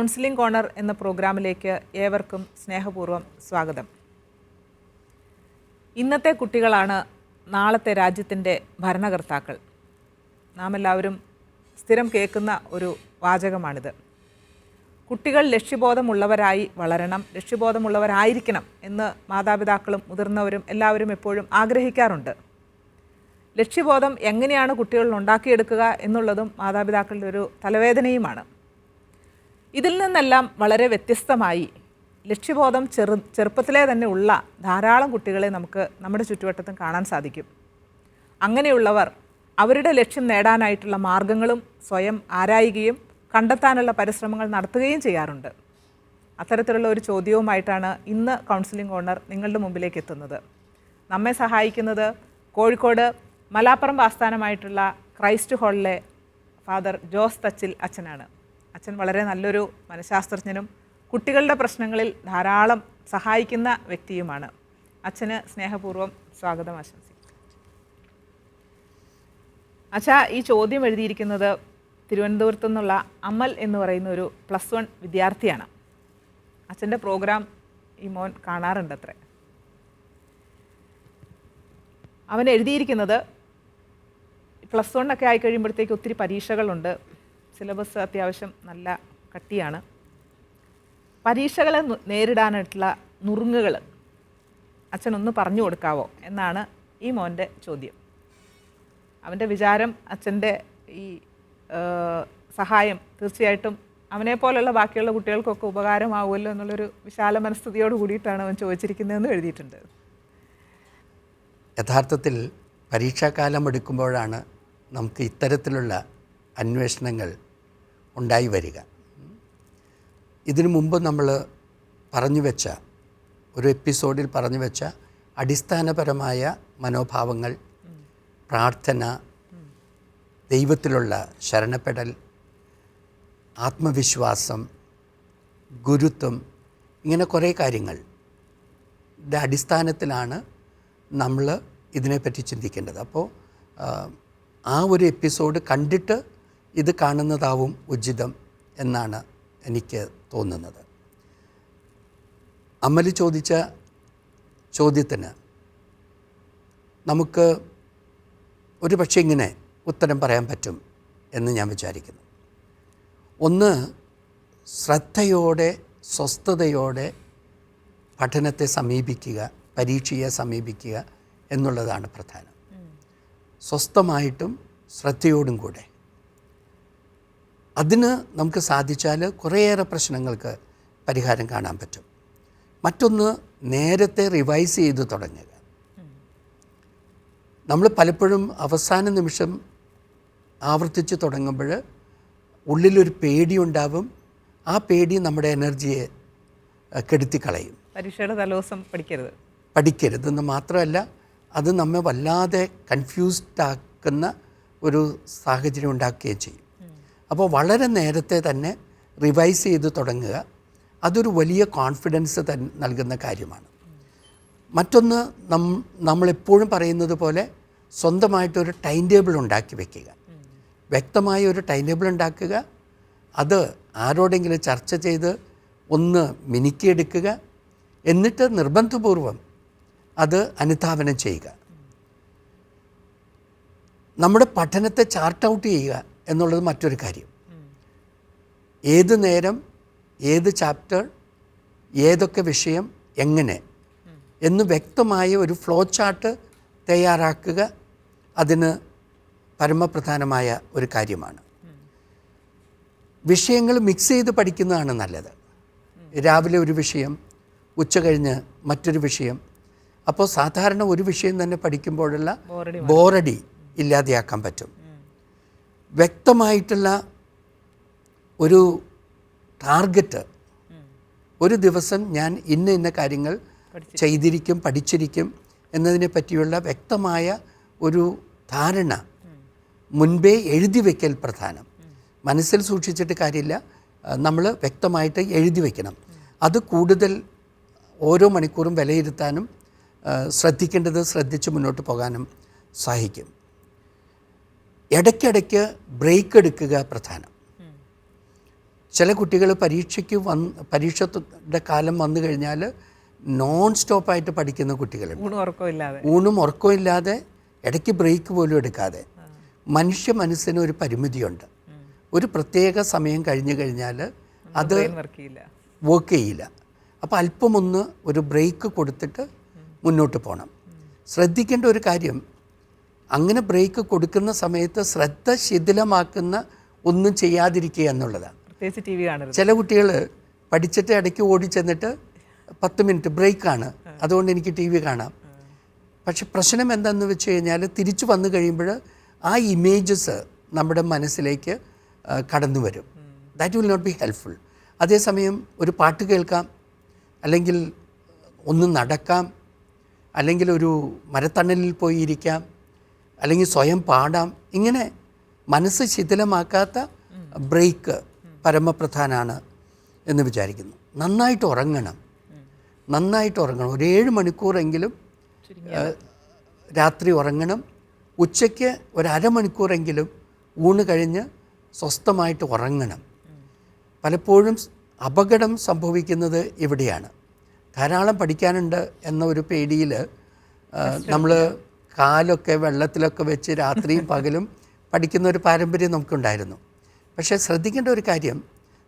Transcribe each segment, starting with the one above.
Counselling corner എന്ന പ്രോഗ്രാമിലേക്ക് ഏവർക്കും സ്നേഹപൂർവം സ്വാഗതം. ഇന്നത്തെ കുട്ടികളാണ് നാളത്തെ രാജ്യത്തിന്റെ ഭരണകർത്താക്കൾ. നാം എല്ലാവരും സ്ഥിരം കേൾക്കുന്ന ഒരു വാചകമാണിത്. കുട്ടികൾ ലക്ഷ്യബോധമുള്ളവരായി വളരണം ലക്ഷ്യബോധമുള്ളവരായിരിക്കണം എന്ന് മാതാപിതാക്കളും മുതിർന്നവരും എല്ലാവരും എപ്പോഴും ആഗ്രഹിക്കാറുണ്ട്. ലക്ഷ്യബോധം എങ്ങനെയാണ് കുട്ടികളിൽ ഉണ്ടാക്കിയെടുക്കുക എന്നുള്ളതും മാതാപിതാക്കളുടെ ഒരു തലവേദനയുമാണ്. ഇതിൽ നിന്നെല്ലാം വളരെ വ്യത്യസ്തമായി ലക്ഷ്യബോധം ചെറു ചെറുപ്പത്തിലേ തന്നെ ഉള്ള ധാരാളം കുട്ടികളെ നമുക്ക് നമ്മുടെ ചുറ്റുവട്ടത്തും കാണാൻ സാധിക്കും. അങ്ങനെയുള്ളവർ അവരുടെ ലക്ഷ്യം നേടാനായിട്ടുള്ള മാർഗങ്ങളും സ്വയം ആരായുകയും കണ്ടെത്താനുള്ള പരിശ്രമങ്ങൾ നടത്തുകയും ചെയ്യാറുണ്ട്. അത്തരത്തിലുള്ള ഒരു ചോദ്യവുമായിട്ടാണ് ഇന്ന് കൗൺസിലിംഗ് ഓണർ നിങ്ങളുടെ മുമ്പിലേക്ക് എത്തുന്നത്. നമ്മെ സഹായിക്കുന്നത് കോഴിക്കോട് മലാപ്പറമ്പ് ആസ്ഥാനമായിട്ടുള്ള ക്രൈസ്റ്റ് ഹാളിലെ ഫാദർ ജോസ് തച്ചിൽ അച്ഛനാണ്. അച്ഛൻ വളരെ നല്ലൊരു മനഃശാസ്ത്രജ്ഞനും കുട്ടികളുടെ പ്രശ്നങ്ങളിൽ ധാരാളം സഹായിക്കുന്ന വ്യക്തിയുമാണ്. അച്ഛന് സ്നേഹപൂർവം സ്വാഗതം ആശംസിക്കും അച്ഛാ ഈ ചോദ്യം എഴുതിയിരിക്കുന്നത് തിരുവനന്തപുരത്തു നിന്നുള്ള അമൽ എന്ന് പറയുന്ന ഒരു പ്ലസ് വൺ വിദ്യാർത്ഥിയാണ്. അച്ഛന്റെ പ്രോഗ്രാം ഈ മോൻ കാണാറുണ്ട് അത്രേ അവൻ എഴുതിയിരിക്കുന്നത് പ്ലസ് വൺ ഒക്കെ ആയി കഴിയുമ്പോഴത്തേക്ക് ഒത്തിരി പരീക്ഷകളുണ്ട്. സിലബസ് അത്യാവശ്യം നല്ല കട്ടിയാണ്. പരീക്ഷകളെ നേരിടാനായിട്ടുള്ള നുറുങ്ങുകൾ അച്ഛനൊന്ന് പറഞ്ഞു കൊടുക്കാവോ എന്നാണ് ഈ മോന്റെ ചോദ്യം. അവന്റെ വിചാരം അച്ഛന്റെ ഈ സഹായം തീർച്ചയായിട്ടും അവനെ പോലുള്ള ബാക്കിയുള്ള കുട്ടികൾക്കൊക്കെ ഉപകാരമാവുമല്ലോ എന്നുള്ളൊരു വിശാല മനസ്ഥിതിയോട് കൂടിയിട്ടാണ് അവൻ ചോദിച്ചിരിക്കുന്നതെന്ന് എഴുതിയിട്ടുണ്ട്. യഥാർത്ഥത്തിൽ പരീക്ഷാകാലം എടുക്കുമ്പോഴാണ് നമുക്ക് ഇത്തരത്തിലുള്ള അന്വേഷണങ്ങൾ ഉണ്ടായി വരിക. ഇതിനു മുമ്പ് നമ്മൾ പറഞ്ഞു വെച്ച ഒരു എപ്പിസോഡിൽ പറഞ്ഞു വെച്ച അടിസ്ഥാനപരമായ മനോഭാവങ്ങൾ പ്രാർത്ഥന ദൈവത്തിലുള്ള ശരണപ്പെടൽ ആത്മവിശ്വാസം ഗുരുത്വം ഇങ്ങനെ കുറേ കാര്യങ്ങൾ. ഇതിന്റെ അടിസ്ഥാനത്തിലാണ് നമ്മൾ ഇതിനെപ്പറ്റി ചിന്തിക്കേണ്ടത്. അപ്പോൾ ആ, ഒരു എപ്പിസോഡ് കണ്ടിട്ട് ഇത് കാണുന്നതാവും ഉചിതം എന്നാണ് എനിക്ക് തോന്നുന്നത്. അമൽ ചോദിച്ച ചോദ്യത്തിന് നമുക്ക് ഒരു പക്ഷേ ഇങ്ങനെ ഉത്തരം പറയാൻ പറ്റും എന്ന് ഞാൻ വിചാരിക്കുന്നു. ഒന്ന് ശ്രദ്ധയോടെ സ്വസ്ഥതയോടെ പഠനത്തെ സമീപിക്കുക പരീക്ഷയെ സമീപിക്കുക എന്നുള്ളതാണ് പ്രധാനം. സ്വസ്ഥമായിട്ടും ശ്രദ്ധയോടും കൂടെ. അതിന് നമുക്ക് സാധിച്ചാൽ കുറേയേറെ പ്രശ്നങ്ങൾക്ക് പരിഹാരം കാണാൻ പറ്റും. മറ്റൊന്ന് നേരത്തെ റിവൈസ് ചെയ്ത് തുടങ്ങുക. നമ്മൾ പലപ്പോഴും അവസാന നിമിഷം ആവർത്തിച്ച് തുടങ്ങുമ്പോൾ ഉള്ളിലൊരു പേടി ഉണ്ടാവും. ആ പേടി നമ്മുടെ എനർജിയെ കെടുത്തി കെടുത്തിക്കളയും. പരീക്ഷയുടെ തലേദിവസം പഠിക്കരുത്. പഠിക്കരുതെന്ന് മാത്രമല്ല അത് നമ്മെ വല്ലാതെ കൺഫ്യൂസ്ഡ് ആക്കുന്ന ഒരു സാഹചര്യം ഉണ്ടാക്കുകയും ചെയ്യും. അപ്പോൾ വളരെ നേരത്തെ തന്നെ റിവൈസ് ചെയ്ത് തുടങ്ങുക. അതൊരു വലിയ കോൺഫിഡൻസ് തൻ നൽകുന്ന കാര്യമാണ്. മറ്റൊന്ന് നം നമ്മളെപ്പോഴും പറയുന്നത് പോലെ സ്വന്തമായിട്ടൊരു ടൈം ടേബിൾ ഉണ്ടാക്കി വെക്കുക. വ്യക്തമായ ഒരു ടൈം ടേബിൾ ഉണ്ടാക്കുക. അത് ആരോടെങ്കിലും ചർച്ച ചെയ്ത് ഒന്ന് മിനുക്കിയെടുക്കുക എന്നിട്ട് നിർബന്ധപൂർവം അത് അനുധാവനം ചെയ്യുക. നമ്മുടെ പഠനത്തെ ചാർട്ട് ഔട്ട് ചെയ്യുക. എന്നുള്ളത് മറ്റൊരു കാര്യം. ഏത് നേരം ഏത് ചാപ്റ്റർ ഏതൊക്കെ വിഷയം എങ്ങനെ എന്ന് വ്യക്തമായ ഒരു ഫ്ലോ ചാർട്ട് തയ്യാറാക്കുക അതിന് പരമപ്രധാനമായ ഒരു കാര്യമാണ്. വിഷയങ്ങൾ മിക്സ് ചെയ്ത് പഠിക്കുന്നതാണ് നല്ലത്. രാവിലെ ഒരു വിഷയം ഉച്ച കഴിഞ്ഞ് മറ്റൊരു വിഷയം. അപ്പോൾ സാധാരണ ഒരു വിഷയം തന്നെ പഠിക്കുമ്പോഴുള്ള ബോറടി ഇല്ലാതെയാക്കാൻ പറ്റും. വ്യക്തമായിട്ടുള്ള ഒരു ടാർഗറ്റ് ഒരു ദിവസം ഞാൻ ഇന്ന ഇന്ന കാര്യങ്ങൾ ചെയ്തിരിക്കും പഠിച്ചിരിക്കും എന്നതിനെ പറ്റിയുള്ള വ്യക്തമായ ഒരു ധാരണ മുൻപേ എഴുതി വയ്ക്കൽ പ്രധാനം. മനസ്സിൽ സൂക്ഷിച്ചിട്ട് കാര്യമില്ല. നമ്മൾ വ്യക്തമായിട്ട് എഴുതി വയ്ക്കണം അത് കൂടുതൽ ഓരോ മണിക്കൂറും വിലയിരുത്താനും ശ്രദ്ധിക്കേണ്ടത് ശ്രദ്ധിച്ച് മുന്നോട്ട് പോകാനും സഹായിക്കും. ഇടയ്ക്കിടയ്ക്ക് ബ്രേക്ക് എടുക്കുക പ്രധാനം. ചില കുട്ടികൾ പരീക്ഷയ്ക്ക് വന്ന് പരീക്ഷയുടെ കാലം വന്നു കഴിഞ്ഞാൽ നോൺ സ്റ്റോപ്പായിട്ട് പഠിക്കുന്ന കുട്ടികളുണ്ട്. ഊണും ഉറക്കവും ഇല്ലാതെ ഇടയ്ക്ക് ബ്രേക്ക് പോലും എടുക്കാതെ. മനുഷ്യ മനസ്സിന് ഒരു പരിമിതിയുണ്ട്. ഒരു പ്രത്യേക സമയം കഴിഞ്ഞു കഴിഞ്ഞാൽ അത് വർക്ക് ചെയ്യില്ല. വർക്ക് ചെയ്യില്ല. അപ്പോൾ അല്പമൊന്ന് ഒരു ബ്രേക്ക് കൊടുത്തിട്ട് മുന്നോട്ട് പോകണം ശ്രദ്ധിക്കേണ്ട ഒരു കാര്യം അങ്ങനെ ബ്രേക്ക് കൊടുക്കുന്ന സമയത്ത് ശ്രദ്ധ ശിഥിലമാക്കുന്ന ഒന്നും ചെയ്യാതിരിക്കുക എന്നുള്ളതാണ്. പ്രത്യേകിച്ച് ടി വി കാണരുത്. ചില കുട്ടികൾ പഠിച്ചിട്ട് ഇടയ്ക്ക് ഓടി ചെന്നിട്ട് പത്ത് മിനിറ്റ് ബ്രേക്കാണ് അതുകൊണ്ട് എനിക്ക് ടി വി കാണാം. പക്ഷെ പ്രശ്നം എന്താണെന്ന് വെച്ച് കഴിഞ്ഞാൽ തിരിച്ചു വന്നു കഴിയുമ്പോൾ ആ ഇമേജസ് നമ്മുടെ മനസ്സിലേക്ക് കടന്നു വരും. That will not be helpful അതേസമയം ഒരു പാട്ട് കേൾക്കാം അല്ലെങ്കിൽ ഒന്ന് നടക്കാം അല്ലെങ്കിൽ ഒരു മരത്തണലിൽ പോയി ഇരിക്കാം അല്ലെങ്കിൽ സ്വയം പാടാം. ഇങ്ങനെ മനസ്സ് ശിഥിലമാക്കാത്ത ബ്രേക്ക് പരമപ്രധാനാണ് എന്ന് വിചാരിക്കുന്നു. നന്നായിട്ട് ഉറങ്ങണം. നന്നായിട്ട് ഉറങ്ങണം. ഒരു ഏഴ് മണിക്കൂറെങ്കിലും രാത്രി ഉറങ്ങണം. ഉച്ചയ്ക്ക് ഒരു അരമണിക്കൂറെങ്കിലും ഊണ് കഴിഞ്ഞ് സ്വസ്ഥമായിട്ട് ഉറങ്ങണം. പലപ്പോഴും അപകടം സംഭവിക്കുന്നത് ഇവിടെയാണ്. ധാരാളം പഠിക്കാനുണ്ട് എന്ന ഒരു പേടിയിൽ നമ്മൾ കാലൊക്കെ വെള്ളത്തിലൊക്കെ വെച്ച് രാത്രിയും പകലും പഠിക്കുന്ന ഒരു പാരമ്പര്യം നമുക്കുണ്ടായിരുന്നു. പക്ഷേ ശ്രദ്ധിക്കേണ്ട ഒരു കാര്യം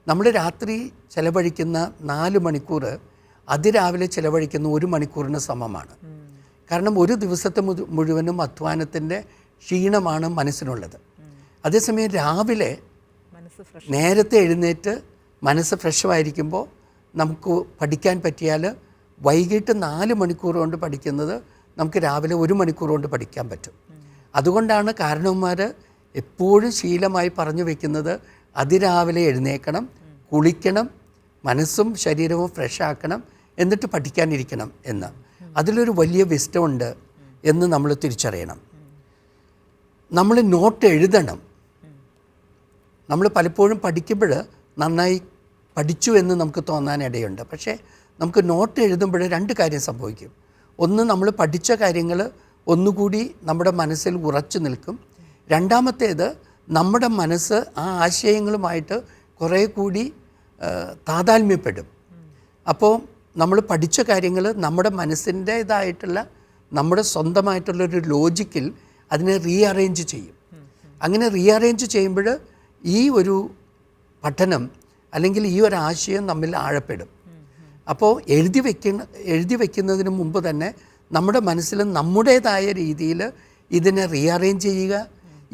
നമ്മൾ രാത്രി ചിലവഴിക്കുന്ന നാല് മണിക്കൂർ അതിരാവിലെ ചിലവഴിക്കുന്ന ഒരു മണിക്കൂറിന് സമമാണ്. കാരണം ഒരു ദിവസത്തെ മുഴു- മുഴുവനും അധ്വാനത്തിന്റെ ക്ഷീണമാണ് മനസ്സിനുള്ളത്. അതേസമയം രാവിലെ നേരത്തെ എഴുന്നേറ്റ് മനസ്സ് ഫ്രഷുമായിരിക്കുമ്പോൾ നമുക്ക് പഠിക്കാൻ പറ്റിയാൽ വൈകിട്ട് നാല് മണിക്കൂർ കൊണ്ട് പഠിക്കുന്നത് നമുക്ക് രാവിലെ ഒരു മണിക്കൂർ കൊണ്ട് പഠിക്കാൻ പറ്റും. അതുകൊണ്ടാണ് കാരണവന്മാർ എപ്പോഴും ശീലമായി പറഞ്ഞു വെക്കുന്നത് അതിരാവിലെ എഴുന്നേക്കണം കുളിക്കണം മനസ്സും ശരീരവും ഫ്രഷ് ആക്കണം എന്നിട്ട് പഠിക്കാനിരിക്കണം എന്ന്. അതിലൊരു വലിയ വിസ്റ്റമുണ്ട് എന്ന് നമ്മൾ തിരിച്ചറിയണം. നമ്മൾ നോട്ട് എഴുതണം. നമ്മൾ പലപ്പോഴും പഠിക്കുമ്പോൾ നന്നായി പഠിച്ചു എന്ന് നമുക്ക് തോന്നാനിടയുണ്ട് പക്ഷേ നമുക്ക് നോട്ട് എഴുതുമ്പോൾ രണ്ട് കാര്യം സംഭവിക്കും. ഒന്ന് നമ്മൾ പഠിച്ച കാര്യങ്ങൾ ഒന്നുകൂടി നമ്മുടെ മനസ്സിൽ ഉറച്ചു നിൽക്കും. രണ്ടാമത്തേത് നമ്മുടെ മനസ്സ് ആ ആശയങ്ങളുമായിട്ട് കുറേ കൂടി താതാത്മ്യപ്പെടും അപ്പോൾ നമ്മൾ പഠിച്ച കാര്യങ്ങൾ നമ്മുടെ മനസ്സിന്റേതായിട്ടുള്ള നമ്മുടെ സ്വന്തമായിട്ടുള്ളൊരു ലോജിക്കിൽ അതിനെ റീഅറേഞ്ച് ചെയ്യും. അങ്ങനെ റീഅറേഞ്ച് ചെയ്യുമ്പോൾ ഈ ഒരു പഠനം അല്ലെങ്കിൽ ഈ ഒരു ആശയം നമ്മിൽ ആഴപ്പെടും. അപ്പോൾ എഴുതി വയ്ക്കുന്ന എഴുതി വയ്ക്കുന്നതിന് മുമ്പ് തന്നെ നമ്മുടെ മനസ്സിൽ നമ്മുടേതായ രീതിയിൽ ഇതിനെ റീഅറേഞ്ച് ചെയ്യുക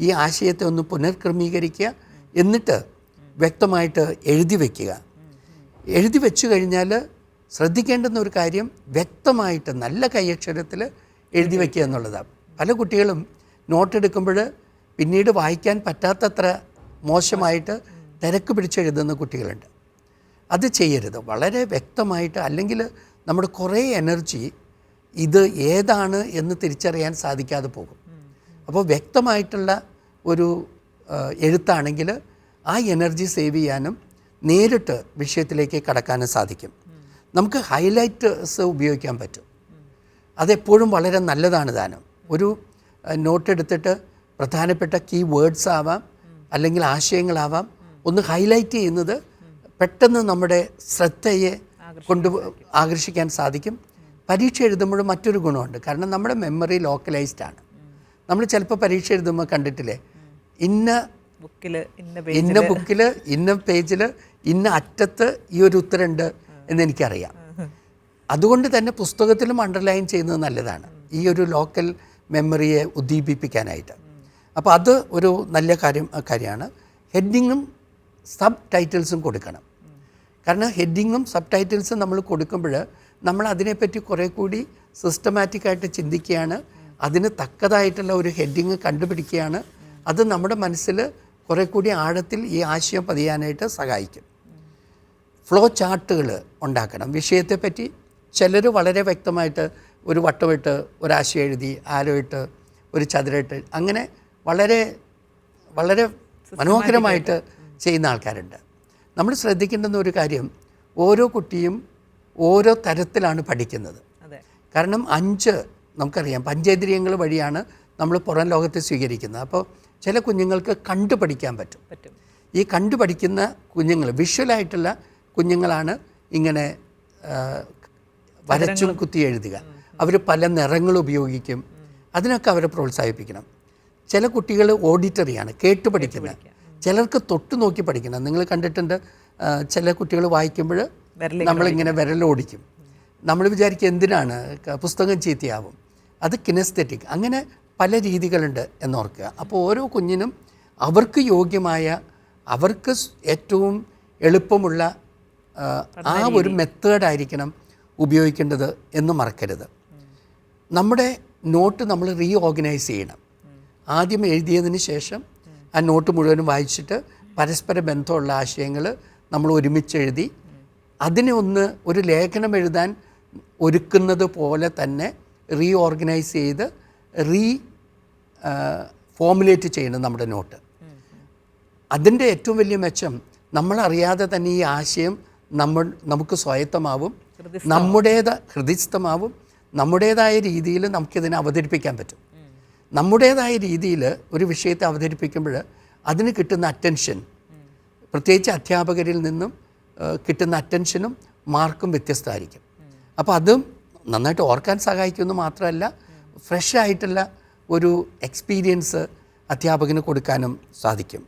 ഈ ആശയത്തെ ഒന്ന് പുനർക്രമീകരിക്കുക എന്നിട്ട് വ്യക്തമായിട്ട് എഴുതി വയ്ക്കുക എഴുതി വെച്ചു കഴിഞ്ഞാൽ ശ്രദ്ധിക്കേണ്ടുന്ന ഒരു കാര്യം വ്യക്തമായിട്ട് നല്ല കൈയക്ഷരത്തിൽ എഴുതി വയ്ക്കുക എന്നുള്ളതാണ്. പല കുട്ടികളും നോട്ട് എടുക്കുമ്പോൾ പിന്നീട് വായിക്കാൻ പറ്റാത്തത്ര മോശമായിട്ട് തിരക്ക് പിടിച്ചെഴുതുന്ന കുട്ടികളുണ്ട്. അത് ചെയ്യരുത്. വളരെ വ്യക്തമായിട്ട് അല്ലെങ്കിൽ നമ്മുടെ കുറേ എനർജി ഇത് ഏതാണ് എന്ന് തിരിച്ചറിയാൻ സാധിക്കാതെ പോകും. അപ്പോൾ വ്യക്തമായിട്ടുള്ള ഒരു എഴുത്താണെങ്കിൽ ആ എനർജി സേവ് ചെയ്യാനും നേരിട്ട് വിഷയത്തിലേക്ക് കടക്കാനും സാധിക്കും. നമുക്ക് ഹൈലൈറ്റ്സ് ഉപയോഗിക്കാൻ പറ്റും. അതെപ്പോഴും വളരെ നല്ലതാണ് ദാനം. ഒരു നോട്ട് എടുത്തിട്ട് പ്രധാനപ്പെട്ട കീ വേർഡ്സ് ആവാം അല്ലെങ്കിൽ ആശയങ്ങളാവാം ഒന്ന് ഹൈലൈറ്റ് ചെയ്യുന്നത് പെട്ടെന്ന് നമ്മുടെ ശ്രദ്ധയെ കൊണ്ട് ആകർഷിക്കാൻ സാധിക്കും. പരീക്ഷ എഴുതുമ്പോഴും മറ്റൊരു ഗുണമുണ്ട്. കാരണം നമ്മുടെ മെമ്മറി ലോക്കലൈസ്ഡ് ആണ്. നമ്മൾ ചിലപ്പോൾ പരീക്ഷ എഴുതുമ്പോൾ കണ്ടിട്ടില്ലേ? ഇന്ന ബുക്കിൽ ഇന്ന ബുക്കിൽ ഇന്ന പേജിൽ ഇന്ന അറ്റത്ത് ഈ ഒരു ഉത്തരമുണ്ട് എന്ന് എനിക്കറിയാം. അതുകൊണ്ട് തന്നെ പുസ്തകത്തിലും അണ്ടർലൈൻ ചെയ്യുന്നത് നല്ലതാണ്. ഈ ഒരു ലോക്കൽ മെമ്മറിയെ ഉദ്ദീപിപ്പിക്കാനായിട്ട്. അപ്പോൾ അത് ഒരു നല്ല കാര്യം കാര്യമാണ്. ഹെഡിങ്ങും സബ് ടൈറ്റിൽസും കൊടുക്കണം. കാരണം ഹെഡിങ്ങും സബ് ടൈറ്റിൽസും നമ്മൾ കൊടുക്കുമ്പോൾ നമ്മൾ അതിനെപ്പറ്റി കുറേ കൂടി സിസ്റ്റമാറ്റിക്കായിട്ട് ചിന്തിക്കുകയാണ്. അതിന് തക്കതായിട്ടുള്ള ഒരു ഹെഡിങ് കണ്ടുപിടിക്കുകയാണ്. അത് നമ്മുടെ മനസ്സിൽ കുറേ കൂടി ആഴത്തിൽ ഈ ആശയം പതിയാനായിട്ട് സഹായിക്കും. ഫ്ലോ ചാർട്ടുകൾ ഉണ്ടാക്കണം. വിഷയത്തെപ്പറ്റി ചിലർ വളരെ വ്യക്തമായിട്ട് ഒരു വട്ടമിട്ട് ഒരാശയം എഴുതി ആരോ ഇട്ട് ഒരു ചതുരട്ട് അങ്ങനെ വളരെ വളരെ മനോഹരമായിട്ട് ചെയ്യുന്ന ആൾക്കാരുണ്ട്. നമ്മൾ ശ്രദ്ധിക്കേണ്ടുന്ന ഒരു കാര്യം ഓരോ കുട്ടിയും ഓരോ തരത്തിലാണ് പഠിക്കുന്നത്. കാരണം അഞ്ച് നമുക്കറിയാം പഞ്ചേന്ദ്രിയങ്ങൾ വഴിയാണ് നമ്മൾ പുറം ലോകത്തെ സ്വീകരിക്കുന്നത്. അപ്പോൾ ചില കുഞ്ഞുങ്ങൾക്ക് കണ്ടു പഠിക്കാൻ പറ്റും. പറ്റും. ഈ കണ്ടു പഠിക്കുന്ന കുഞ്ഞുങ്ങൾ വിഷ്വലായിട്ടുള്ള കുഞ്ഞുങ്ങളാണ് ഇങ്ങനെ വരച്ചും കുത്തി എഴുതുക. അവർ പല നിറങ്ങൾ ഉപയോഗിക്കും. അതിനൊക്കെ അവരെ പ്രോത്സാഹിപ്പിക്കണം. ചില കുട്ടികൾ ഓഡിറ്ററിയാണ് കേട്ട് പഠിക്കുന്ന ചിലർക്ക് തൊട്ട് നോക്കി പഠിക്കണം. നിങ്ങൾ കണ്ടിട്ടുണ്ട് ചില കുട്ടികൾ വായിക്കുമ്പോൾ നമ്മളിങ്ങനെ വിരലോടിക്കും. നമ്മൾ വിചാരിക്കും എന്തിനാണ്? പുസ്തകം ചീത്തയാവും. അത് കിനസ്തെറ്റിക്. അങ്ങനെ പല രീതികളുണ്ട് എന്നോർക്കുക. അപ്പോൾ ഓരോ കുഞ്ഞിനും അവർക്ക് യോഗ്യമായ അവർക്ക് ഏറ്റവും എളുപ്പമുള്ള ആ, ആ ഒരു മെത്തേഡായിരിക്കണം ഉപയോഗിക്കേണ്ടത് എന്ന് മറക്കരുത്. നമ്മുടെ നോട്ട് നമ്മൾ റീ ഓർഗനൈസ് ചെയ്യണം. ആദ്യം എഴുതിയതിന് ശേഷം ആ നോട്ട് മുഴുവനും വായിച്ചിട്ട് പരസ്പര ബന്ധമുള്ള ആശയങ്ങൾ നമ്മൾ ഒരുമിച്ച് എഴുതി അതിനെ ഒന്ന് ഒരു ലേഖനം എഴുതാൻ ഒരുക്കുന്നത് പോലെ തന്നെ റീ ഓർഗനൈസ് ചെയ്ത് റീ ഫോമുലേറ്റ് ചെയ്യണം നമ്മുടെ നോട്ട്. അതിന്റെ ഏറ്റവും വലിയ മെച്ചം നമ്മളറിയാതെ തന്നെ ഈ ആശയം നമ്മൾ നമുക്ക് സ്വായത്തമാവും നമ്മുടേത് ഹൃദയസ്ഥമാവും നമ്മുടേതായ രീതിയിൽ നമുക്കിതിനെ അവതരിപ്പിക്കാൻ പറ്റും. നമ്മുടേതായ രീതിയിൽ ഒരു വിഷയത്തെ അവതരിപ്പിക്കുമ്പോൾ അതിന് കിട്ടുന്ന അറ്റൻഷൻ പ്രത്യേകിച്ച് അധ്യാപകരിൽ നിന്നും കിട്ടുന്ന അറ്റൻഷനും മാർക്കും വ്യത്യസ്തമായിരിക്കും. അപ്പോൾ അതും നന്നായിട്ട് ഓർക്കാൻ സഹായിക്കുമെന്ന് മാത്രമല്ല ഫ്രഷ് ആയിട്ടുള്ള ഒരു എക്സ്പീരിയൻസ് അധ്യാപകന് കൊടുക്കാനും സാധിക്കും.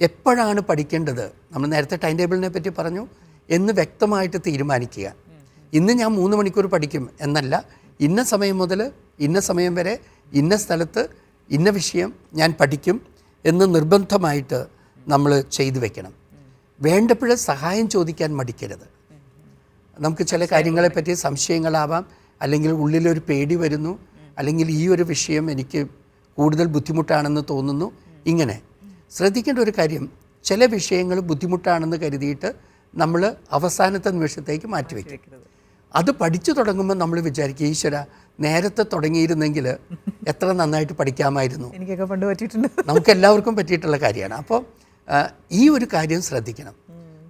എപ്പോഴാണ് പഠിക്കേണ്ടത്? നമ്മൾ നേരത്തെ ടൈം ടേബിളിനെ പറ്റി പറഞ്ഞു. എന്ന് വ്യക്തമായിട്ട് തീരുമാനിക്കുക. ഇന്ന് ഞാൻ മൂന്ന് മണിക്കൂർ പഠിക്കും എന്നല്ല ഇന്ന സമയം മുതൽ ഇന്ന സമയം വരെ ഇന്ന സ്ഥലത്ത് ഇന്ന വിഷയം ഞാൻ പഠിക്കും എന്ന് നിർബന്ധമായിട്ട് നമ്മൾ ചെയ്തു വെക്കണം. വേണ്ടപ്പോൾ സഹായം ചോദിക്കാൻ മടിക്കരുത്. നമുക്ക് ചില കാര്യങ്ങളെപ്പറ്റി സംശയങ്ങളാവാം. അല്ലെങ്കിൽ ഉള്ളിലൊരു പേടി വരുന്നു. അല്ലെങ്കിൽ ഈ ഒരു വിഷയം എനിക്ക് കൂടുതൽ ബുദ്ധിമുട്ടാണെന്ന് തോന്നുന്നു. ഇങ്ങനെ. ശ്രദ്ധിക്കേണ്ട ഒരു കാര്യം ചില വിഷയങ്ങൾ ബുദ്ധിമുട്ടാണെന്ന് കരുതിയിട്ട് നമ്മൾ അവസാനത്തെ നിമിഷത്തേക്ക് മാറ്റിവെക്കും. അത് പഠിച്ചു തുടങ്ങുമ്പോൾ നമ്മൾ വിചാരിക്കും ഈശ്വര നേരത്തെ തുടങ്ങിയിരുന്നെങ്കിൽ എത്ര നന്നായിട്ട് പഠിക്കാമായിരുന്നു. എനിക്കൊക്കെ പണ്ട് പറ്റിയിട്ടുണ്ട്. നമുക്ക് എല്ലാവർക്കും പറ്റിയിട്ടുള്ള കാര്യമാണ്. അപ്പോൾ ഈ ഒരു കാര്യം ശ്രദ്ധിക്കണം.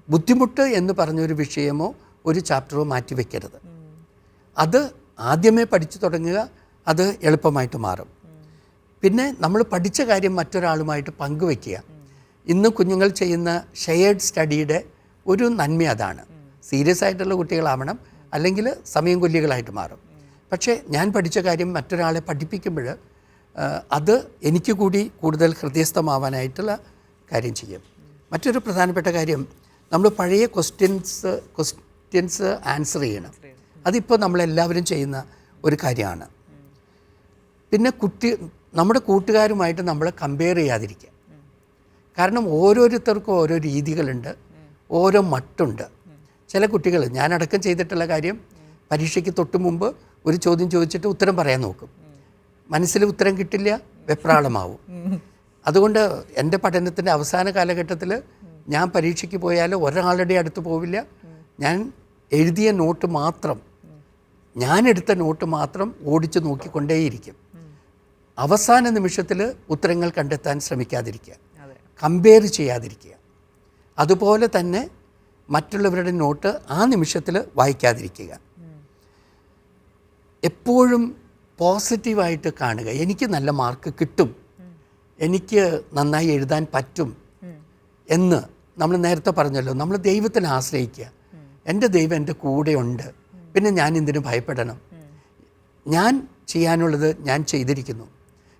ബുദ്ധിമുട്ട് എന്ന് പറഞ്ഞൊരു വിഷയമോ ഒരു ചാപ്റ്ററോ മാറ്റി വെക്കരുത്. അത് ആദ്യമേ പഠിച്ചു തുടങ്ങുക അത് എളുപ്പമായിട്ട് മാറും. പിന്നെ നമ്മൾ പഠിച്ച കാര്യം മറ്റൊരാളുമായിട്ട് പങ്കുവെക്കുക. ഇന്ന് കുഞ്ഞുങ്ങൾ ചെയ്യുന്ന ഷെയർഡ് സ്റ്റഡിയുടെ ഒരു നന്മ അതാണ്. സീരിയസ് ആയിട്ടുള്ള കുട്ടികളാവണം അല്ലെങ്കിൽ സമയം കൊല്ലികളായിട്ട് മാറും. പക്ഷേ ഞാൻ പഠിച്ച കാര്യം മറ്റൊരാളെ പഠിപ്പിക്കുമ്പോൾ അത് എനിക്ക് കൂടി കൂടുതൽ ഹൃദയസ്ഥമാവാനായിട്ടുള്ള കാര്യം ചെയ്യും. മറ്റൊരു പ്രധാനപ്പെട്ട കാര്യം നമ്മൾ പഴയ ക്വസ്റ്റ്യൻസ് ക്വസ്റ്റ്യൻസ് ആൻസർ ചെയ്യണം. അതിപ്പോൾ നമ്മളെല്ലാവരും ചെയ്യുന്ന ഒരു കാര്യമാണ്. പിന്നെ കുട്ടി നമ്മുടെ കൂട്ടുകാരുമായിട്ട് നമ്മൾ കമ്പയർ ചെയ്യാതിരിക്കുക. കാരണം ഓരോരുത്തർക്കും ഓരോ രീതികളുണ്ട് ഓരോ മട്ടുണ്ട്. ചില കുട്ടികൾ ഞാനടക്കം ചെയ്തിട്ടുള്ള കാര്യം പരീക്ഷയ്ക്ക് തൊട്ട് മുമ്പ് ഒരു ചോദ്യം ചോദിച്ചിട്ട് ഉത്തരം പറയാൻ നോക്കും. മനസ്സിൽ ഉത്തരം കിട്ടില്ല വെപ്രാളമാവും. അതുകൊണ്ട് എന്റെ പഠനത്തിന്റെ അവസാന കാലഘട്ടത്തിൽ ഞാൻ പരീക്ഷയ്ക്ക് പോയാൽ ഒരാളുടെ അടുത്ത് പോവില്ല. ഞാൻ എഴുതിയ നോട്ട് മാത്രം ഞാൻ എടുത്ത നോട്ട് മാത്രം ഓടിച്ചു നോക്കിക്കൊണ്ടേയിരിക്കും. അവസാന നിമിഷത്തിൽ ഉത്തരങ്ങൾ കണ്ടെത്താൻ ശ്രമിക്കാതിരിക്കുക. കമ്പയർ ചെയ്യാതിരിക്കുക. അതുപോലെ തന്നെ മറ്റുള്ളവരുടെ നോട്ട് ആ നിമിഷത്തിൽ വായിക്കാതിരിക്കുക. എപ്പോഴും പോസിറ്റീവായിട്ട് കാണുക. എനിക്ക് നല്ല മാർക്ക് കിട്ടും. എനിക്ക് നന്നായി എഴുതാൻ പറ്റും എന്ന് നമ്മൾ നേരത്തെ പറഞ്ഞല്ലോ. നമ്മൾ ദൈവത്തിനെ ആശ്രയിക്കുക. എന്റെ ദൈവം എന്റെ കൂടെയുണ്ട്. പിന്നെ ഞാൻ എന്തിനു ഭയപ്പെടണം? ഞാൻ ചെയ്യാനുള്ളത് ഞാൻ ചെയ്തിരിക്കുന്നു.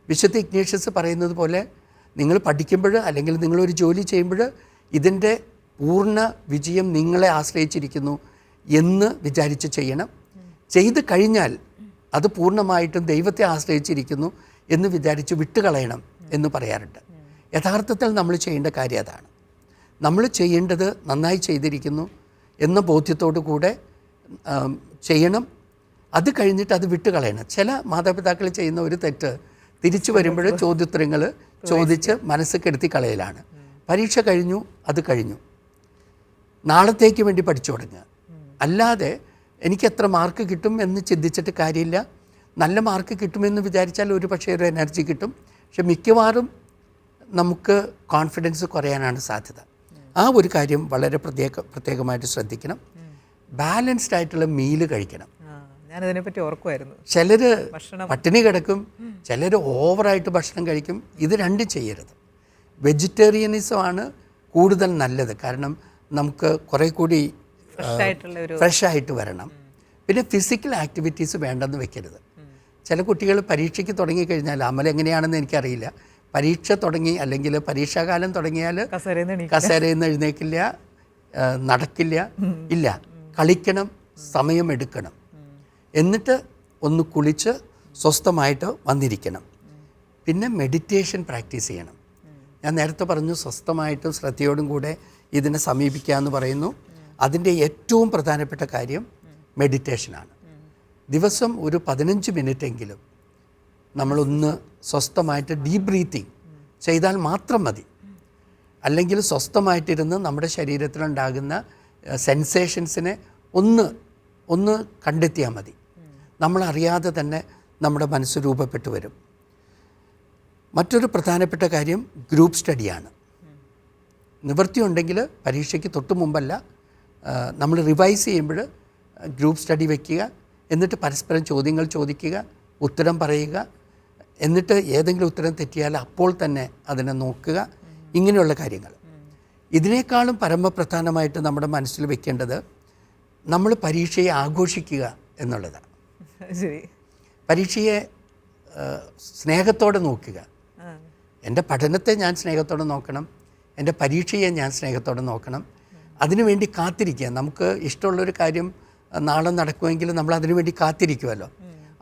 വിശുദ്ധ ഇഗ്നേഷ്യസ് പറയുന്നത് പോലെ നിങ്ങൾ പഠിക്കുമ്പോൾ അല്ലെങ്കിൽ നിങ്ങളൊരു ജോലി ചെയ്യുമ്പോൾ ഇതിന്റെ പൂർണ വിജയം നിങ്ങളെ ആശ്രയിച്ചിരിക്കുന്നു എന്ന് വിചാരിച്ച് ചെയ്യണം. ചെയ്ത് കഴിഞ്ഞാൽ അത് പൂർണമായിട്ടും ദൈവത്തെ ആശ്രയിച്ചിരിക്കുന്നു എന്ന് വിചാരിച്ച് വിട്ടുകളയണം എന്ന് പറയാറുണ്ട്. യഥാർത്ഥത്തിൽ നമ്മൾ ചെയ്യേണ്ട കാര്യം അതാണ്. നമ്മൾ ചെയ്യേണ്ടത് നന്നായി ചെയ്തിരിക്കുന്നു എന്ന ബോധ്യത്തോടു കൂടെ ചെയ്യണം. അത് കഴിഞ്ഞിട്ട് അത് വിട്ടുകളയണം. ചില മാതാപിതാക്കൾ ചെയ്യുന്ന ഒരു തെറ്റ് തിരിച്ചു വരുമ്പോൾ ചോദ്യോത്തരങ്ങൾ ചോദിച്ച് മനസ്സ് കെടുത്തി കളയലാണ്. പരീക്ഷ കഴിഞ്ഞു അത് കഴിഞ്ഞു. നാളത്തേക്ക് വേണ്ടി പഠിച്ചു തുടങ്ങുക. അല്ലാതെ എനിക്ക് എത്ര മാർക്ക് കിട്ടും എന്ന് ചിന്തിച്ചിട്ട് കാര്യമില്ല. നല്ല മാർക്ക് കിട്ടുമെന്ന് വിചാരിച്ചാൽ ഒരു പക്ഷേ ഒരു എനർജി കിട്ടും. പക്ഷെ മിക്കവാറും നമുക്ക് കോൺഫിഡൻസ് കുറയാനാണ് സാധ്യത. ആ ഒരു കാര്യം വളരെ പ്രത്യേക പ്രത്യേകമായിട്ട് ശ്രദ്ധിക്കണം. ബാലൻസ്ഡ് ആയിട്ടുള്ള മീൽ കഴിക്കണം. ഞാനതിനെപ്പറ്റി ഓർക്കുമായിരുന്നു ചിലർ പട്ടിണി കിടക്കും ചിലർ ഓവറായിട്ട് ഭക്ഷണം കഴിക്കും. ഇത് രണ്ടും ചെയ്യരുത്. വെജിറ്റേറിയനിസമാണ് കൂടുതൽ നല്ലത്. കാരണം നമുക്ക് കുറേ കൂടി ഫ്രഷ് ആയിട്ട് വരണം. പിന്നെ ഫിസിക്കൽ ആക്ടിവിറ്റീസ് വേണ്ടെന്ന് വെക്കരുത്. ചില കുട്ടികൾ പരീക്ഷയ്ക്ക് തുടങ്ങിക്കഴിഞ്ഞാൽ അമൽ എങ്ങനെയാണെന്ന് എനിക്കറിയില്ല. പരീക്ഷ തുടങ്ങി അല്ലെങ്കിൽ പരീക്ഷാകാലം തുടങ്ങിയാൽ കസേരയിൽ നിന്ന് എഴുന്നേക്കില്ല നടക്കില്ല ഇല്ല. കളിക്കണം സമയമെടുക്കണം എന്നിട്ട് ഒന്ന് കുളിച്ച് സ്വസ്ഥമായിട്ട് വന്നിരിക്കണം. പിന്നെ മെഡിറ്റേഷൻ പ്രാക്ടീസ് ചെയ്യണം. ഞാൻ നേരത്തെ പറഞ്ഞു സ്വസ്ഥമായിട്ടും ശ്രദ്ധയോടും കൂടെ ഇതിനെ സമീപിക്കുക എന്ന് പറയുന്നു. അതിന്റെ ഏറ്റവും പ്രധാനപ്പെട്ട കാര്യം മെഡിറ്റേഷനാണ് ദിവസം ഒരു പതിനഞ്ച് മിനിറ്റെങ്കിലും നമ്മളൊന്ന് സ്വസ്ഥമായിട്ട് ഡീപ് ബ്രീത്തിങ് ചെയ്താൽ മാത്രം മതി. അല്ലെങ്കിൽ സ്വസ്ഥമായിട്ടിരുന്ന് നമ്മുടെ ശരീരത്തിലുണ്ടാകുന്ന സെൻസേഷൻസിനെ ഒന്ന് ഒന്ന് കണ്ടെത്തിയാൽ മതി. നമ്മളറിയാതെ തന്നെ നമ്മുടെ മനസ്സ് രൂപപ്പെട്ടു വരും. മറ്റൊരു പ്രധാനപ്പെട്ട കാര്യം ഗ്രൂപ്പ് സ്റ്റഡിയാണ് നിവൃത്തിയുണ്ടെങ്കിൽ പരീക്ഷയ്ക്ക് തൊട്ട് മുമ്പല്ല നമ്മൾ റിവൈസ് ചെയ്യുമ്പോൾ ഗ്രൂപ്പ് സ്റ്റഡി വയ്ക്കുക എന്നിട്ട് പരസ്പരം ചോദ്യങ്ങൾ ചോദിക്കുക ഉത്തരം പറയുക എന്നിട്ട് ഏതെങ്കിലും ഉത്തരം തെറ്റിയാൽ അപ്പോൾ തന്നെ അതിനെ നോക്കുക ഇങ്ങനെയുള്ള കാര്യങ്ങൾ. ഇതിനേക്കാളും പരമപ്രധാനമായിട്ട് നമ്മുടെ മനസ്സിൽ വെക്കേണ്ടത് നമ്മൾ പരീക്ഷയെ ആഘോഷിക്കുക എന്നുള്ളതാണ്. ശരി. പരീക്ഷയെ സ്നേഹത്തോടെ നോക്കുക. എന്റെ പഠനത്തെ ഞാൻ സ്നേഹത്തോടെ നോക്കണം. എന്റെ പരീക്ഷയെ ഞാൻ സ്നേഹത്തോടെ നോക്കണം. അതിനുവേണ്ടി കാത്തിരിക്കുക. നമുക്ക് ഇഷ്ടമുള്ളൊരു കാര്യം നാളെ നടക്കുമെങ്കിൽ നമ്മൾ അതിനുവേണ്ടി കാത്തിരിക്കുമല്ലോ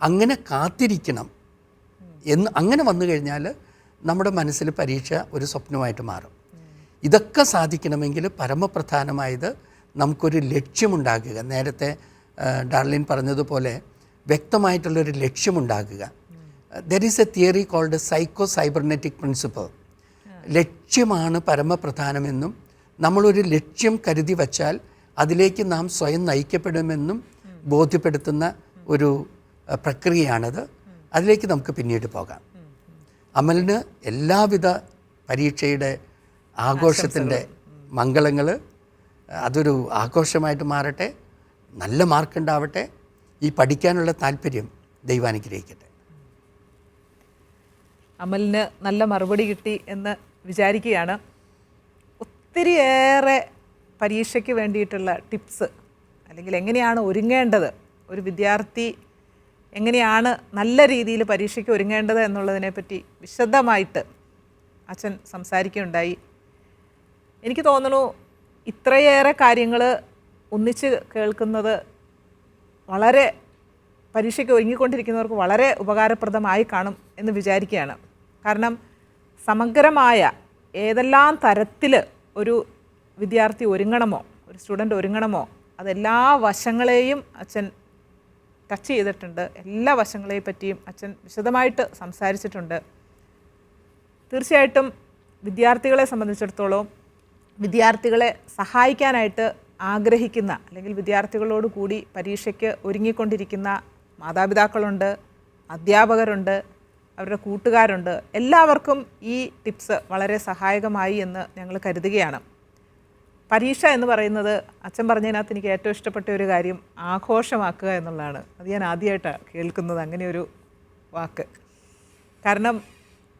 അങ്ങനെ കാത്തിരിക്കണം. എന്ന് അങ്ങനെ വന്നു കഴിഞ്ഞാൽ നമ്മുടെ മനസ്സിൽ പരീക്ഷ ഒരു സ്വപ്നമായിട്ട് മാറും. ഇതൊക്കെ സാധിക്കണമെങ്കിൽ പരമപ്രധാനമായത് നമുക്കൊരു ലക്ഷ്യമുണ്ടാക്കുക നേരത്തെ ഡാർലിൻ പറഞ്ഞതുപോലെ വ്യക്തമായിട്ടുള്ളൊരു ലക്ഷ്യമുണ്ടാക്കുക there is a theory called psycho cybernetic principle ലക്ഷ്യമാണ് പരമപ്രധാനമെന്നും നമ്മളൊരു ലക്ഷ്യം കരുതി വച്ചാൽ അതിലേക്ക് നാം സ്വയം നയിക്കപ്പെടുമെന്നും ബോധ്യപ്പെടുത്തുന്ന ഒരു പ്രക്രിയയാണത്. അതിലേക്ക് നമുക്ക് പിന്നീട് പോകാം. അമലിന് എല്ലാവിധ പരീക്ഷയുടെ ആഘോഷത്തിന്റെ മംഗളങ്ങൾ അതൊരു ആഘോഷമായിട്ട് മാറട്ടെ. നല്ല മാർക്കുണ്ടാവട്ടെ. ഈ പഠിക്കാനുള്ള താല്പര്യം ദൈവാനുഗ്രഹിക്കട്ടെ. അമലിന് നല്ല മറുപടി കിട്ടി എന്ന് വിചാരിക്കുകയാണ്. ഒത്തിരിയേറെ പരീക്ഷയ്ക്ക് വേണ്ടിയിട്ടുള്ള ടിപ്സ് അല്ലെങ്കിൽ എങ്ങനെയാണ് ഒരുങ്ങേണ്ടത്? ഒരു വിദ്യാർത്ഥി എങ്ങനെയാണ് നല്ല രീതിയിൽ പരീക്ഷയ്ക്ക് ഒരുങ്ങേണ്ടത് എന്നുള്ളതിനെപ്പറ്റി വിശദമായിട്ട് അച്ഛൻ സംസാരിക്കുകയുണ്ടായി. എനിക്ക് തോന്നുന്നു ഇത്രയേറെ കാര്യങ്ങൾ ഒന്നിച്ച് കേൾക്കുന്നത് വളരെ പരീക്ഷയ്ക്ക് ഒരുങ്ങിക്കൊണ്ടിരിക്കുന്നവർക്ക് വളരെ ഉപകാരപ്രദമായി കാണും എന്ന് വിചാരിക്കുകയാണ്. കാരണം സമഗ്രമായ ഏതെല്ലാം തരത്തിൽ ഒരു വിദ്യാർത്ഥി ഒരുങ്ങണമോ ഒരു സ്റ്റുഡന്റ് ഒരുങ്ങണമോ അതെല്ലാ വശങ്ങളെയും അച്ഛൻ ടച്ച് ചെയ്തിട്ടുണ്ട്. എല്ലാ വശങ്ങളെ പറ്റിയും അച്ഛൻ വിശദമായിട്ട് സംസാരിച്ചിട്ടുണ്ട്. തീർച്ചയായിട്ടും വിദ്യാർത്ഥികളെ സംബന്ധിച്ചിടത്തോളം വിദ്യാർത്ഥികളെ സഹായിക്കാനായിട്ട് ആഗ്രഹിക്കുന്ന അല്ലെങ്കിൽ വിദ്യാർത്ഥികളോട് കൂടി പരീക്ഷയ്ക്ക് ഒരുങ്ങിക്കൊണ്ടിരിക്കുന്ന മാതാപിതാക്കളുണ്ട് അധ്യാപകരുണ്ട് അവരുടെ കൂട്ടുകാരുണ്ട്. എല്ലാവർക്കും ഈ ടിപ്സ് വളരെ സഹായകമായി എന്ന് ഞങ്ങൾ കരുതുകയാണ്. പരീക്ഷ എന്ന് പറയുന്നത് അച്ഛൻ പറഞ്ഞതിനകത്ത് എനിക്ക് ഏറ്റവും ഇഷ്ടപ്പെട്ട ഒരു കാര്യം ആഘോഷമാക്കുക എന്നുള്ളതാണ്. അത് ഞാൻ ആദ്യമായിട്ടാണ് കേൾക്കുന്നത് അങ്ങനെ ഒരു വാക്ക്. കാരണം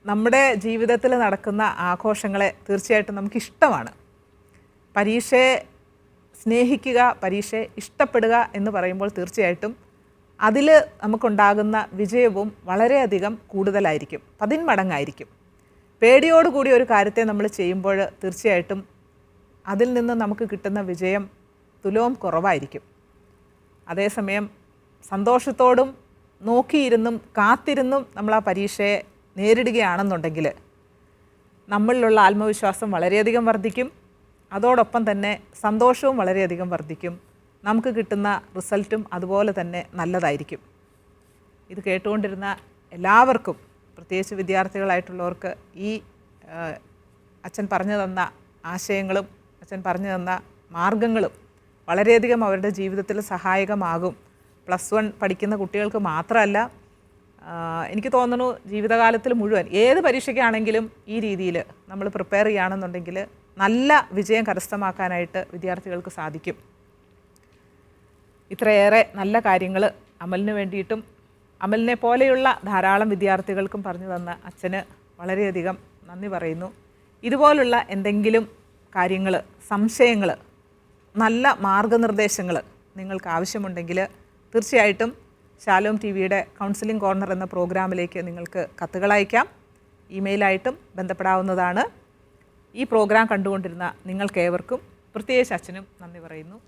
നമ്മുടെ ജീവിതത്തിൽ നടക്കുന്ന ആഘോഷങ്ങളെ തീർച്ചയായിട്ടും നമുക്കിഷ്ടമാണ്. പരീക്ഷയെ സ്നേഹിക്കുക പരീക്ഷയെ ഇഷ്ടപ്പെടുക എന്ന് പറയുമ്പോൾ തീർച്ചയായിട്ടും അതിൽ നമുക്കുണ്ടാകുന്ന വിജയവും വളരെയധികം കൂടുതലായിരിക്കും. പതിന്മടങ്ങായിരിക്കും. പേടിയോടുകൂടി ഒരു കാര്യത്തെ നമ്മൾ ചെയ്യുമ്പോൾ തീർച്ചയായിട്ടും അതിൽ നിന്ന് നമുക്ക് കിട്ടുന്ന വിജയം തുലവും കുറവായിരിക്കും. അതേസമയം സന്തോഷത്തോടും നോക്കിയിരുന്നും കാത്തിരുന്നും നമ്മൾ ആ പരീക്ഷയെ നേരിടുകയാണെന്നുണ്ടെങ്കിൽ നമ്മളിലുള്ള ആത്മവിശ്വാസം വളരെയധികം വർദ്ധിക്കും. അതോടൊപ്പം തന്നെ സന്തോഷവും വളരെയധികം വർദ്ധിക്കും. നമുക്ക് കിട്ടുന്ന റിസൾട്ടും അതുപോലെ തന്നെ നല്ലതായിരിക്കും. ഇത് കേട്ടുകൊണ്ടിരുന്ന എല്ലാവർക്കും പ്രത്യേകിച്ച് വിദ്യാർത്ഥികളായിട്ടുള്ളവർക്ക് ഈ അച്ഛൻ പറഞ്ഞു തന്ന ആശയങ്ങളും അച്ഛൻ പറഞ്ഞു തന്ന മാർഗങ്ങളും വളരെയധികം അവരുടെ ജീവിതത്തിൽ സഹായകമാകും. പ്ലസ് വൺ പഠിക്കുന്ന കുട്ടികൾക്ക് മാത്രമല്ല എനിക്ക് തോന്നുന്നു ജീവിതകാലത്തിൽ മുഴുവൻ ഏത് പരീക്ഷയ്ക്കാണെങ്കിലും ഈ രീതിയിൽ നമ്മൾ പ്രിപ്പയർ ചെയ്യുകയാണെന്നുണ്ടെങ്കിൽ നല്ല വിജയം കരസ്ഥമാക്കാനായിട്ട് വിദ്യാർത്ഥികൾക്ക് സാധിക്കും. ഇത്രയേറെ നല്ല കാര്യങ്ങൾ അമലിന് വേണ്ടിയിട്ടും അമലിനെ പോലെയുള്ള ധാരാളം വിദ്യാർത്ഥികൾക്കും പറഞ്ഞു തന്ന അച്ഛന് വളരെയധികം നന്ദി പറയുന്നു. ഇതുപോലുള്ള എന്തെങ്കിലും കാര്യങ്ങൾ സംശയങ്ങൾ നല്ല മാർഗനിർദ്ദേശങ്ങൾ നിങ്ങൾക്ക് ആവശ്യമുണ്ടെങ്കിൽ തീർച്ചയായിട്ടും ശാലോം ടി വിയുടെ കൗൺസിലിംഗ് കോർണർ എന്ന പ്രോഗ്രാമിലേക്ക് നിങ്ങൾക്ക് കത്തുകൾ അയക്കാം. ഇമെയിലായിട്ടും ബന്ധപ്പെടാവുന്നതാണ്. ഈ പ്രോഗ്രാം കണ്ടുകൊണ്ടിരുന്ന നിങ്ങൾക്കേവർക്കും പ്രത്യേകിച്ച് അച്ഛനും നന്ദി പറയുന്നു.